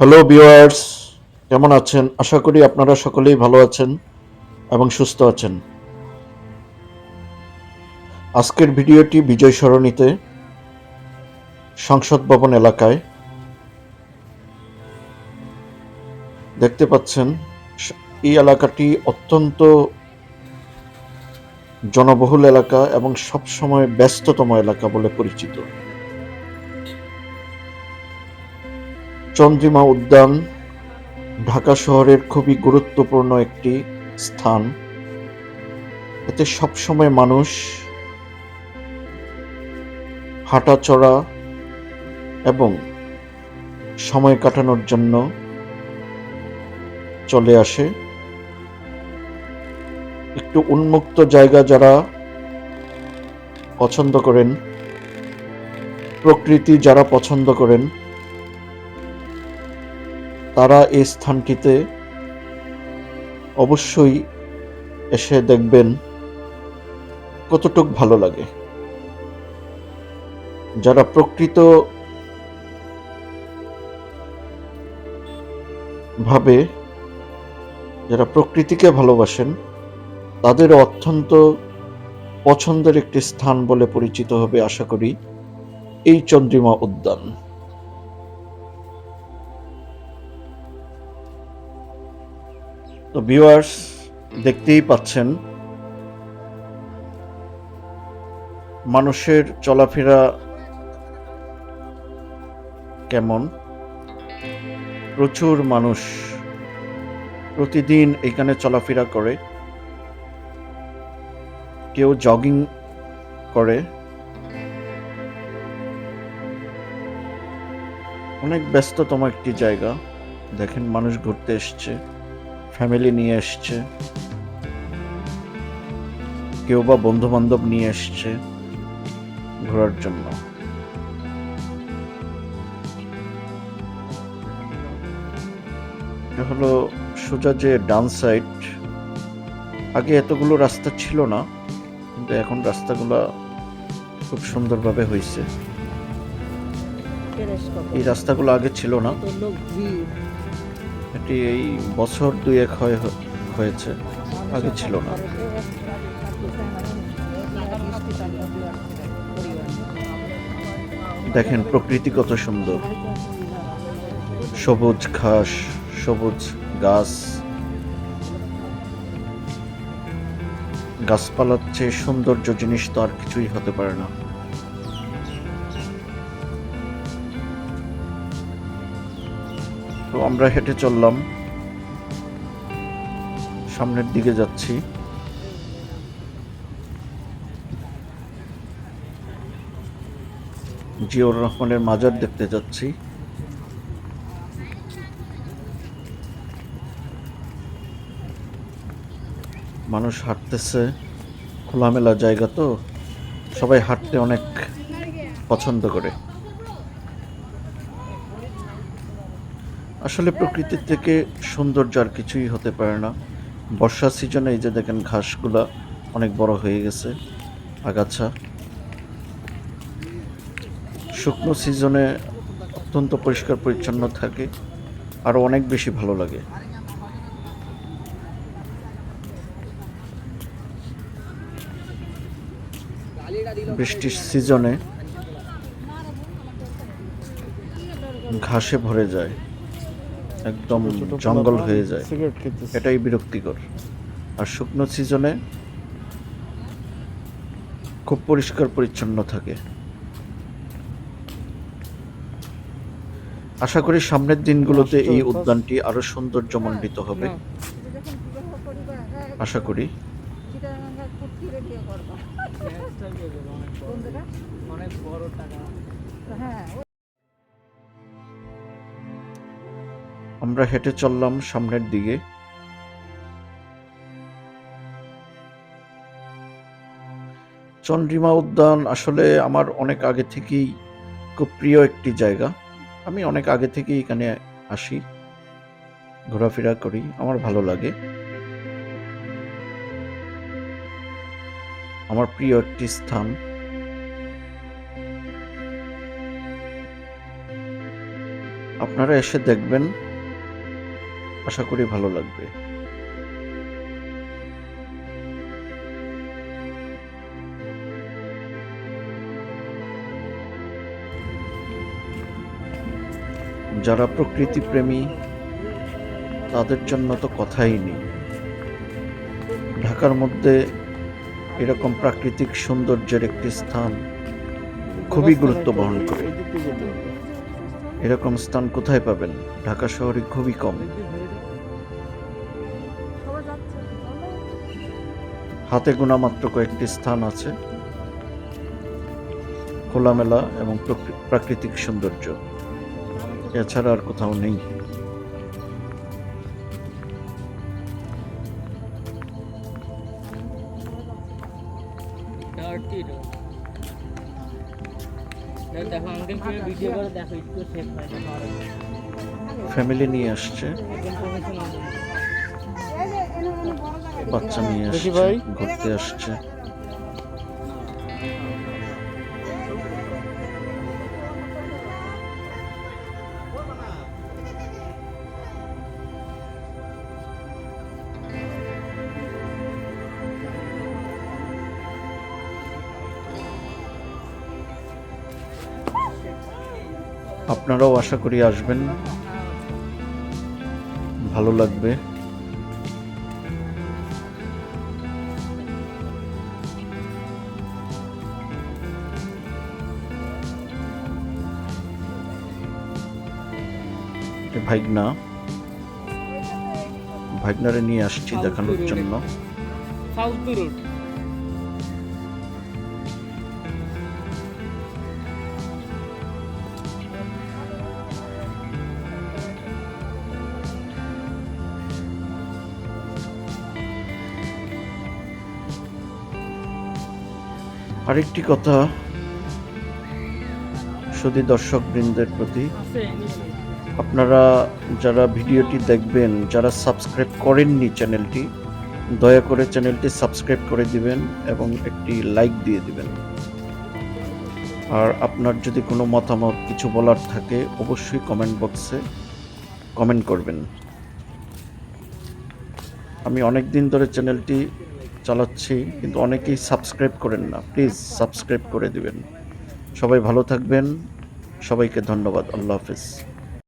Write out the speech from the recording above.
Hello viewers কেমন আছেন? আশা করি আপনারা সকলেই ভালো আছেন এবং সুস্থ আছেন। আজকের ভিডিওটি বিজয় সরণিতে সংসদ ভবন এলাকায়। দেখতে পাচ্ছেন, এই এলাকাটি অত্যন্ত জনবহুল এলাকা এবং সবসময় ব্যস্ততম এলাকা বলে পরিচিত। চন্দ্রিমা উদ্যান ঢাকা শহরের খুবই গুরুত্বপূর্ণ একটি স্থান। এতে সবসময় মানুষ হাঁটাচড়া এবং সময় কাটানোর জন্য চলে আসে। একটু উন্মুক্ত জায়গা যারা পছন্দ করেন, প্রকৃতি যারা পছন্দ করেন তারা এই স্থানটিতে অবশ্যই এসে দেখবেন কতটুক ভালো লাগে। যারা প্রকৃত ভাবে, যারা প্রকৃতিকে ভালোবাসেন, তাদের অত্যন্ত পছন্দের একটি স্থান বলে পরিচিত হবে আশা করি এই চন্দ্রিমা উদ্যান। তো ভিউয়ার্স দেখতেই পাচ্ছেন, মানুষের চলাফেরা কেমন? প্রচুর মানুষ প্রতিদিন এখানে চলাফেরা করে। কেউ জগিং করে। অনেক ব্যস্ততম একটি জায়গা। দেখেন মানুষ ঘুরতে এসছে। ফ্যামিলি নিয়ে এসছে। কেউ বা বন্ধু বান্ধব নিয়ে এসছে ঘোরার জন্য। হলো সোজা যে ডান সাইড। আগে এতগুলো রাস্তা ছিল না, কিন্তু এখন রাস্তাগুলো খুব সুন্দরভাবে হয়েছে এই রাস্তাগুলো আগে ছিল না। এটি এই বছর দুই এক হয়েছে। আগে ছিল না। দেখেন, প্রকৃতি কত সুন্দর। সবুজ ঘাস, সবুজ গাছ। গাছপালার চেয়ে সৌন্দর্য জিনিস তো আর কিছুই হতে পারে না। তো আমরা হেঁটে চললাম। সামনের দিকে যাচ্ছি। জিয়র রহমানের মাজার দেখতে যাচ্ছি। মানুষ হাঁটতেছে, খোলামেলা জায়গা তো, সবাই হাঁটতে অনেক পছন্দ করে। আসলে প্রকৃতির থেকে সৌন্দর্য আর কিছুই হতে পারে না। বর্ষা সিজনে এই যে দেখেন ঘাসগুলা অনেক বড় হয়ে গেছে, আগাছা। শুকনো সিজনে অত্যন্ত পরিষ্কার পরিচ্ছন্ন থাকে আরও অনেক বেশি ভালো লাগে। বৃষ্টির সিজনে ঘাসে ভরে যায়। একদম জঙ্গল হয়ে যায়। এটাই বিরক্তিকর। আর শুকনো সিজনে খুব পরিষ্কার পরিচ্ছন্ন থাকে। আশা করি সামনের দিনগুলোতে এই উদ্যানটি আরও সৌন্দর্যমণ্ডিত হবে। আশা করি। অনেক বড়। টাকা। আমরা হেঁটে চললাম সামনের দিকে। চন্দ্রিমা উদ্যান আসলে আমার অনেক আগে থেকেই খুব প্রিয় একটি জায়গা। আমি অনেক আগে থেকেই এখানে আসি, ঘোরাফেরা করি, আমার ভালো লাগে। আমার প্রিয় একটি স্থান। আপনারা এসে দেখবেন আশা করি ভালো লাগবে। যারা প্রকৃতি প্রেমী তাদের জন্য তো কথাই নেই। ঢাকার মধ্যে এরকম প্রাকৃতিক সৌন্দর্যের একটি স্থান খুবই গুরুত্ব বহন করে এরকম স্থান কোথায় পাবেন? ঢাকা শহরে খুবই কম। হাতে গোনা মাত্র কয়েকটি স্থান আছে। খোলামেলা এবং প্রকৃ- প্রাকৃতিক সৌন্দর্য। এছাড়া আর কোথাও নেই। ফ্যামিলি নিয়ে আসছে বাচ্চা নিয়ে আসছে ভাই। ঘুরতে আসছে আপনারাও আশা করি আসবেন। ভালো লাগবে। ভাইগনা। ভাইগনারে নিয়ে আসছি দেখানোর জন্য। রোড। আরেকটি কথা শুধু দর্শক বৃন্দের প্রতি। আপনারা যারা ভিডিওটি দেখবেন, যারা সাবস্ক্রাইব করেননি চ্যানেলটি, দয়া করে চ্যানেলটি সাবস্ক্রাইব করে দিবেন এবং একটি লাইক দিয়ে দিবেন। আর আপনার যদি কোনো মতামত, কিছু বলার থাকে, অবশ্যই কমেন্ট বক্সে কমেন্ট করবেন। আমি অনেক দিন ধরে চ্যানেলটি চালাচ্ছি, কিন্তু অনেকেই সাবস্ক্রাইব করেন না। প্লিজ সাবস্ক্রাইব করে দিবেন। সবাই ভালো থাকবেন। সবাইকে ধন্যবাদ। আল্লাহ হাফিজ।